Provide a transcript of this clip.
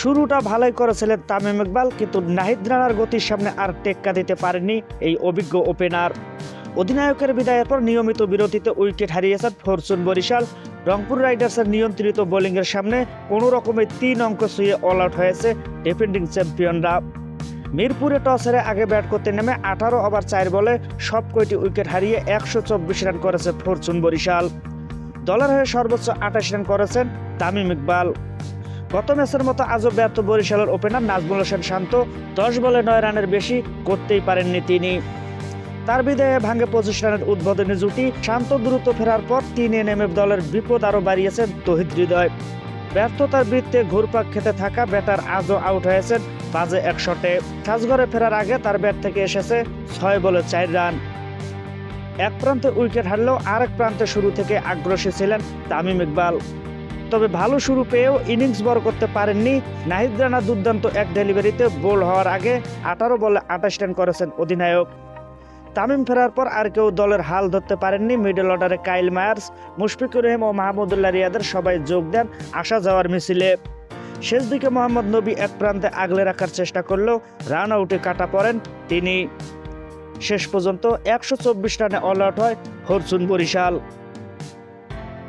শুরুটা ভালোই করেছিলেন তামিম ইকবাল, কিন্তু নাহিদ রানার গতির সামনে আর টেক্কা দিতে পারেননি এই অভিজ্ঞ ওপেনার অধিনায়কের বিদায়ের পর নিয়মিত বিরতিতে উইকেট হারিয়েছেন ফরচুন বরিশাল। রংপুর রাইডার্সের নিয়ন্ত্রিত বোলিংয়ের সামনে কোনো রকমের তিন অঙ্ক ছুঁয়ে অল আউট হয়েছে ডিফেন্ডিং চ্যাম্পিয়নরা মিরপুরে টস হেরে আগে ব্যাট করতে নেমে আঠারো ওভার চার বলে সব কয়টি উইকেট হারিয়ে একশো চব্বিশ রান করেছে ফরচুন বরিশাল। দলের হয়ে সর্বোচ্চ আঠাশ রান করেছেন তামিম ইকবাল। গত ম্যাচের মতো আজও ব্যর্থ বরিশালের ওপেনার নাজমুল হোসেন শান্ত, দশ বলে নয় রানের বেশি করতেই পারেননি তিনি। তার বিদায়ে ভাঙে পঁচিশ রানের উদ্বোধনী জুটি, শান্ত দ্রুত ফেরার পর তিনে নেমে দলের বিপদ আরও বাড়িয়েছেন তহিদ হৃদয়। ব্যর্থতার বৃত্তে ঘুরপাক খেতে থাকা ব্যাটার আজও আউট হয়েছেন বাজে এক শটে। সাজঘরে ফেরার আগে তার ব্যাট থেকে এসেছে ছয় বলে চার রান। এক প্রান্তে উইকেট হারলেও আরেক প্রান্তে শুরু থেকে আগ্রসী ছিলেন তামিম ইকবাল। তবে ভালো শুরু পেয়েও ইনিংস বড় করতে পারেননি নাহিদ রানা দুর্দান্ত এক ডেলিভারিতে বোল হওয়ার আগে আঠারো বলে আঠাশ রান করেছেন অধিনায়ক। তামিম ফেরার পর আর কেউ দলের হাল ধরতে পারেননি মিডল অর্ডারে কাইল মায়ার্স, মুশফিকুর রহিম ও মাহমুদুল্লাহ রিয়াদের সবাই যোগ দেন আসা যাওয়ার মিছিলে। শেষ দিকে মোহাম্মদ নবী এক প্রান্তে আগলে রাখার চেষ্টা করলেও রান আউটে কাটা পড়েন তিনি। শেষ পর্যন্ত একশো চব্বিশ রানে অল আউট হয় ফরচুন বরিশাল।